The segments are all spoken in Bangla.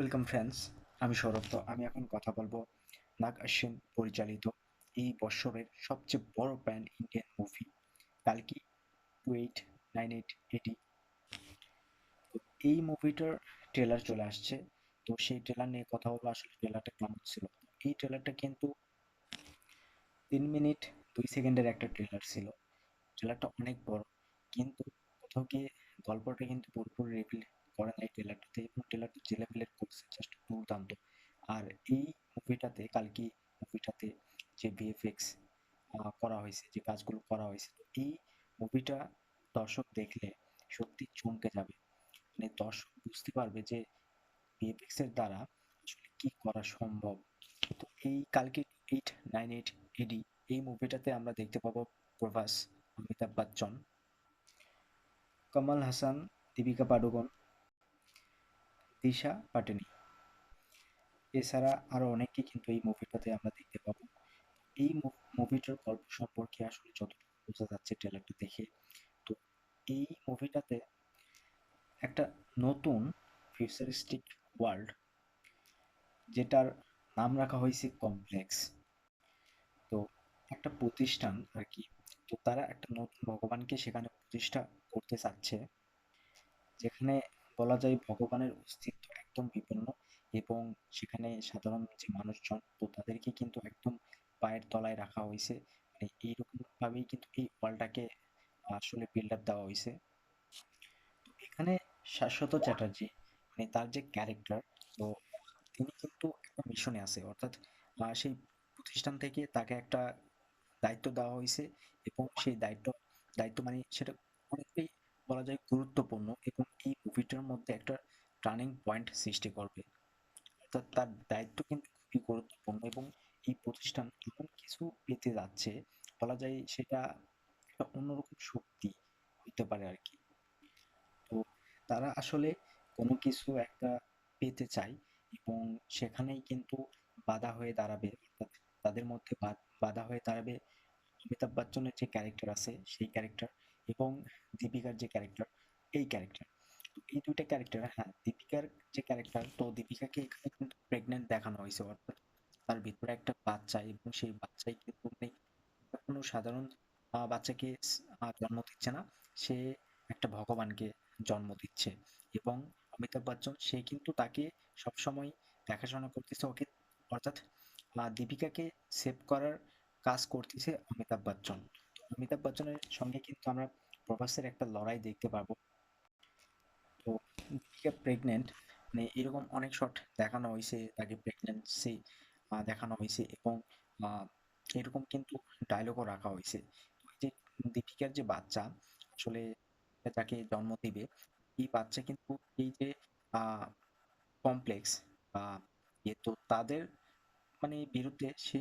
ওয়েলকাম ফ্রেন্ডস আমি সৌরভ তো, আমি এখন কথা বলব নাগ আশ্বিন পরিচালিত এই বছরের সবচেয়ে বড় প্যান ইন্ডিয়ান মুভি, কালকি টু এইট নাইন এইট এটি এই মুভিটার ট্রেলার চলে আসছে। তো সেই ট্রেলার নিয়ে কথা বলব, আসলে ট্রেলারটা কেমন ছিল? এই ট্রেলারটা কিন্তু তিন মিনিট দুই সেকেন্ডের একটা ট্রেলার ছিল। ট্রেলারটা অনেক বড়, কিন্তু কোথাও গিয়ে গল্পটা কিন্তু পুরোপুরি রিভিল করে নাই ট্রেলারটাতে এবং ট্রেলারটা যে লেভেলের করছে জাস্ট দুর্দান্ত। আর এই মুভিটাতে কালকে মুভিটাতে যে ভিএফএক্স করা হয়েছে, যে কাজগুলো করা হয়েছে এই মুভিটা দর্শক দেখলে সত্যি চমকে যাবে। মানে দর্শক বুঝতে পারবে যে ভিএফএক্স এর দ্বারা আসলে কি করা সম্ভব। তো এই কালকে এইট নাইন এইট এডি এই মুভিটাতে আমরা দেখতে পাবো প্রভাস, অমিতাভ বচ্চন, কমল হাসান, দীপিকা পাডুকোন দিশা পাটেনি। এছাড়া আরও অনেককে কিন্তু এই মুভিটাতে আমরা দেখতে পাবো। এই মুভিটার গল্প সম্পর্কে আসলে যতটুকু বোঝা যাচ্ছে ট্রেলারটা দেখে, তো এই মুভিটাতে একটা নতুন ফিউচারিস্টিক ওয়ার্ল্ড যেটার নাম রাখা হয়েছে কমপ্লেক্স তো একটা প্রতিষ্ঠান আর কি, তো তারা একটা নতুন ভগবানকে সেখানে প্রতিষ্ঠা করতে চাচ্ছে, যেখানে বলা যায় ভগবানের অস্তিত্ব একদম বিপন্ন এবং সেখানে সাধারণ যে মানুষজন, তো তাদেরকে কিন্তু একদম পায়ের তলায় রাখা হয়েছে। মানে এইরকম ভাবেই কিন্তু এই ওয়ার্ল্ডটাকে আসলে বিল্ড আপ দেওয়া হয়েছে। এখানে শাশ্বত চ্যাটার্জি মানে তার যে ক্যারেক্টার তো তিনি কিন্তু একটা মিশনে আছে। অর্থাৎ সেই প্রতিষ্ঠান থেকে তাকে একটা দায়িত্ব দেওয়া হয়েছে এবং সেই দায়িত্ব দায়িত্ব মানে সেটা অনেকটাই বলা যায় গুরুত্বপূর্ণ এবং এই মুভিটার মধ্যে একটা টার্নিং পয়েন্ট সৃষ্টি করবে। অর্থাৎ তার দায়িত্ব কিন্তু খুবই গুরুত্বপূর্ণ এবং এই প্রতিষ্ঠান এমন কিছু পেতে যাচ্ছে, বলা যায় সেটা একটা অন্যরকম শক্তি হতে পারে আর কি। তো তারা আসলে কোনো কিছু একটা পেতে চায় এবং সেখানেই কিন্তু বাধা হয়ে দাঁড়াবে তাদের মধ্যে বাধা হয়ে দাঁড়াবে। অমিতাভ বচ্চনের যে ক্যারেক্টার আছে, সেই ক্যারেক্টার এবং দীপিকার যে ক্যারেক্টার এই ক্যারেক্টার এই দুইটা ক্যারেক্টার হ্যাঁ দীপিকার যে ক্যারেক্টার তো দীপিকাকে এখানে কিন্তু প্রেগনেন্ট দেখানো হয়েছে, অর্থাৎ তার ভিতরে একটা বাচ্চা এবং সেই বাচ্চাই কিন্তু মানে কোনো সাধারণ বাচ্চাকে জন্ম দিচ্ছে না, সে একটা ভগবানকে জন্ম দিচ্ছে এবং অমিতাভ বচ্চন, সে কিন্তু তাকে সবসময় দেখাশোনা করতেছে, ওকে অর্থাৎ দীপিকাকে সেভ করার কাজ করতেছে অমিতাভ বচ্চন। অমিতাভ বচ্চনের সঙ্গে কিন্তু আমরা প্রভাসের একটা লড়াই দেখতে পাবো। তো দীপিকা প্রেগনেন্ট মানে এরকম অনেক শট দেখানো হয়েছে তাকে প্রেগনেন্সি দেখানো হয়েছে এবং এরকম কিন্তু ডায়লগও রাখা হয়েছে যে দীপিকার যে বাচ্চা, আসলে তাকে জন্ম দিবে, এই বাচ্চা কিন্তু এই যে কমপ্লেক্স বা ইয়ে তো তাদের মানে বিরুদ্ধে সে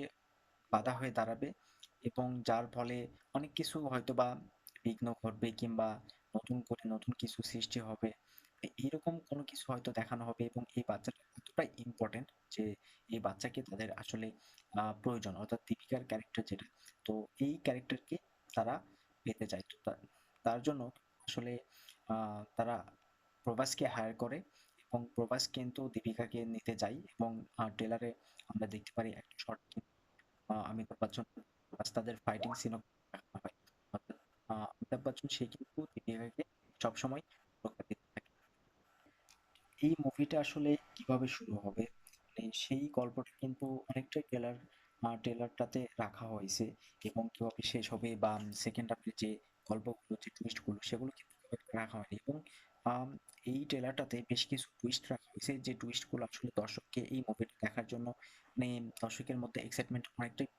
বাধা হয়ে দাঁড়াবে এবং যার ফলে অনেক কিছু হয়তো বা বিঘ্ন ঘটবে কিংবা নতুন করে নতুন কিছু সৃষ্টি হবে এইরকম কোনো কিছু হয়তো দেখানো হবে এবং এই বাচ্চাটা এতটাই ইম্পর্টেন্ট যে এই বাচ্চাকে তাদের আসলে প্রয়োজন, অর্থাৎ দীপিকার ক্যারেক্টার যেটা, তো এই ক্যারেক্টারকে তারা পেতে চায়। তো তার জন্য আসলে তারা প্রভাসকে হায়ার করে এবং প্রভাস কিন্তু দীপিকাকে নিতে যায় এবং ট্রেলারে আমরা দেখতে পারি একটা শর্ট অমিতাভ বচ্চন, তাদের ফাইটিং সিনও অমিতাভ বচ্চন সে কিন্তু দীপিকাকে সবসময় রক্ষা দিতে থাকে এই মুভিটা আসলে কীভাবে শুরু হবে? মানে সেই গল্পটা কিন্তু অনেকটাই ট্রেলার ট্রেলারটাতে রাখা হয়েছে এবং কীভাবে শেষ হবে বা সেকেন্ড হাফের যে গল্পগুলো, যে টুইস্টগুলো সেগুলো কিন্তু রাখা হয়নি এবং এই ট্রেলারটাতে বেশ কিছু টুইস্ট রাখা হয়েছে যে টুইস্টগুলো আসলে দর্শককে এই মুভিটা দেখার জন্য মানে দর্শকের মধ্যে এক্সাইটমেন্ট অনেকটাই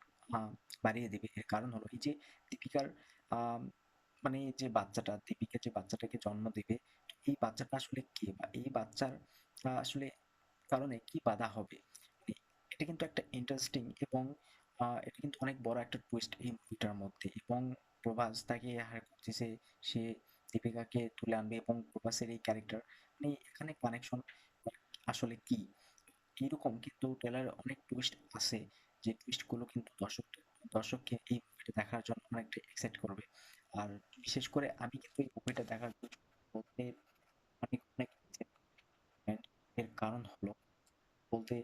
বাড়িয়ে দেবে। এর কারণ হলো এই যে দীপিকার মানে যে বাচ্চাটা, দীপিকা যে বাচ্চাটাকে জন্ম দেবে, এই বাচ্চাটা আসলে কে বা এই বাচ্চার আসলে কারণে কি বাধা হবে? মানে এটা কিন্তু একটা ইন্টারেস্টিং এবং এটা কিন্তু অনেক বড় একটা টুইস্ট এই মুভিটার মধ্যে এবং প্রভাস তাকে হায়ার করতেছে, সে দীপিকাকে তুলে আনবে এবং প্রভাসের এই ক্যারেক্টার মানে এখানে কানেকশন আসলে কি? এইরকম কিন্তু ট্রেলারে অনেক টুইস্ট আছে, যে টুইস্টগুলো কিন্তু দর্শক দর্শককে এই মুভিটা দেখার জন্য অনেকটা এক্সাইট করবে আর বিশেষ করে আমি কিন্তু এই মুভিটা দেখার মধ্যে অনেক অনেক এর কারণ হলো বলতে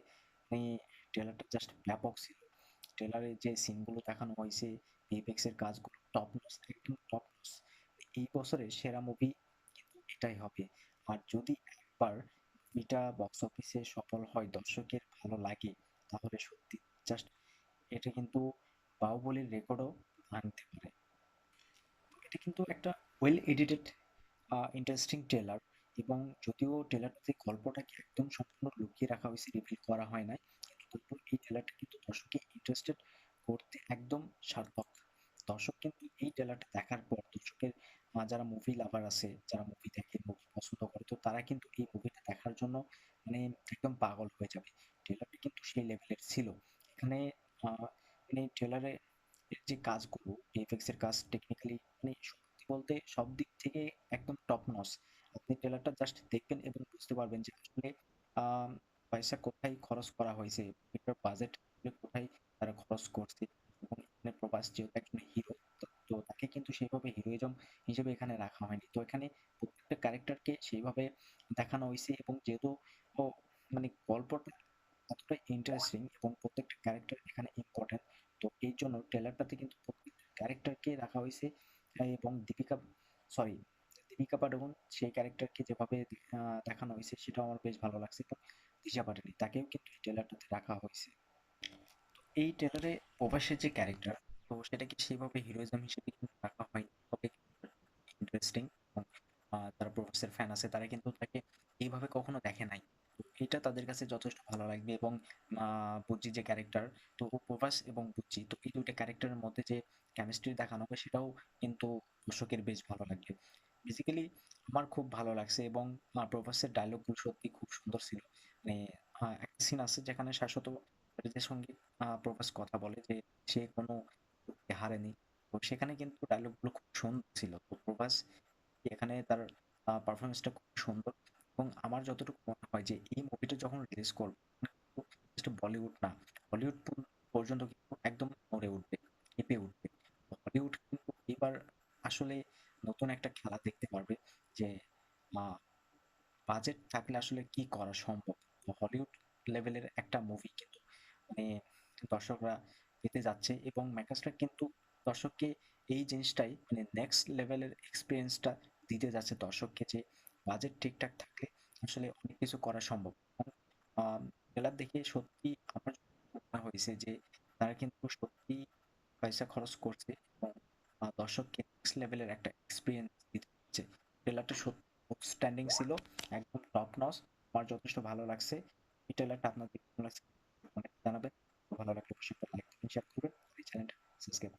মানে ট্রেলারটা জাস্ট ব্যাপক ছিল। ট্রেলারে যে সিনগুলো দেখানো হয়েছে, ভিএফএক্স এর কাজগুলো টপ নচ একদম টপ নচ। এই বছরের সেরা মুভি কিন্তু এটাই হবে। আর যদি একবার মুভিটা বক্স অফিসে সফল হয়, দর্শকের ভালো লাগে, তাহলে সত্যি জাস্ট এটা কিন্তু বাহুবলীর রেকর্ডও ভাঙতে পারে। এটা কিন্তু একটা ওয়েল এডিটেড ইন্টারেস্টিং ট্রেলার এবং যদিও ট্রেলারটাতে গল্পটাকে একদম সম্পূর্ণ লুকিয়ে রাখা হয়েছে, রিভিল করা হয় নাই। কিন্তু তারপর এই ট্রেলারটা কিন্তু দর্শককে ইন্টারেস্টেড করতে একদম সার্থক। দর্শক কিন্তু এই ট্রেলারটা দেখার পর দর্শকের যারা মুভি লাভার আছে, যারা মুভি দেখে, মুভি পছন্দ করে, তো তারা কিন্তু এই মুভিটা দেখার জন্য মানে একদম পাগল হয়ে যাবে। ট্রেলারটা কিন্তু সেই লেভেলের ছিল। এখানে মানে ট্রেলারে যে কাজগুলো, ভিএফএক্স এর কাজ টেকনিক্যালি মানে সত্যি বলতে সব দিক থেকে একদম টপ নচ। আপনি ট্রেলারটা জাস্ট দেখবেন এবং বুঝতে পারবেন যে আসলে পয়সা কোথায় খরচ করা হয়েছে, এটার বাজেট কোথায় তারা খরচ করছে এবং এখানে প্রভাস যেহেতু একজন হিরো, তো তাকে কিন্তু সেইভাবে হিরোইজম হিসেবে এখানে রাখা হয়নি। তো এখানে প্রত্যেকটা ক্যারেক্টারকে সেইভাবে দেখানো হয়েছে এবং যেহেতু মানে গল্পটা এতটাই ইন্টারেস্টিং এবং প্রত্যেকটা ক্যারেক্টার এখানে ইম্পর্টেন্ট তো এই জন্য ট্রেলারটাতে কিন্তু প্রত্যেকটা ক্যারেক্টারকে রাখা হয়েছে এবং দীপিকা সরি দীপিকা পাডুকোন সেই ক্যারেক্টারকে যেভাবে দেখানো হয়েছে সেটাও আমার বেশ ভালো লাগছে এবং দিশা পাটানি তাকেও কিন্তু এই ট্রেলারটাতে রাখা হয়েছে তো এই ট্রেলারে প্রভাসের যে ক্যারেক্টার, তো সেটাকে সেইভাবে হিরোইজম হিসেবে কিন্তু রাখা হয়নি। তবে ইন্টারেস্টিং যারা প্রভাসের ফ্যান আছে তারা কিন্তু তাকে এইভাবে কখনো দেখে নাই। এটা তাদের কাছে যথেষ্ট ভালো লাগবে এবং আ যে ক্যারেক্টার, তো প্রভাস এবং বুজ্জি তো এই ২ টা ক্যারেক্টারের মধ্যে যে কেমিস্ট্রি দেখানো হবে সেটাও কিন্তু দর্শকের বেশ ভালো লাগবে। বেসিক্যালি আমার খুব ভালো লাগছে এবং প্রভাসের ডায়ালগগুলো সত্যিই খুব সুন্দর ছিল। মানে একটা সিন আছে যেখানে শাশ্বত সঙ্গে প্রভাস কথা বলে যে সে কোনো হারেনি। তো সেখানে কিন্তু ডায়ালগগুলো খুব সুন্দর ছিল। তো প্রভাস এখানে তার আ পারফরম্যান্সটা খুব সুন্দর এবং আমার যতটুকু মনে হয় যে এই মুভিটা যখন রিলিজ করবে বলিউড না, হলিউড পর্যন্ত কিন্তু একদম নড়ে উঠবে, কেঁপে উঠবে। হলিউড কিন্তু এবার আসলে নতুন একটা খেলা দেখতে পারবে যে আ বাজেট থাকলে আসলে কি করা সম্ভব। হলিউড লেভেলের একটা মুভি কিন্তু মানে দর্শকরা পেতে যাচ্ছে এবং মেকার্সরা কিন্তু দর্শককে এই জিনিসটাই মানে নেক্সট লেভেলের এক্সপেরিয়েন্সটা দিতে যাচ্ছে দর্শককে যে বাজেট ঠিকঠাক থাকলে আসলে অনেক কিছু করা সম্ভব। এবং দেখে সত্যি আমার হয়েছে যে তারা কিন্তু সত্যিই পয়সা খরচ করছে এবং দর্শককে নেক্সট লেভেলের একটা এক্সপেরিয়েন্স দিতে যাচ্ছে। ট্রেলারটা সত্যি আউটস্ট্যান্ডিং ছিল, একদম টপ নস আমার যথেষ্ট ভালো লাগছে। এই ট্রেলারটা আপনাদের কেমন লাগছে জানাবেন। ভালো লাগলে অবশ্যই লাইক শেয়ার করবেন। চ্যানেলটা সাবস্ক্রাইব।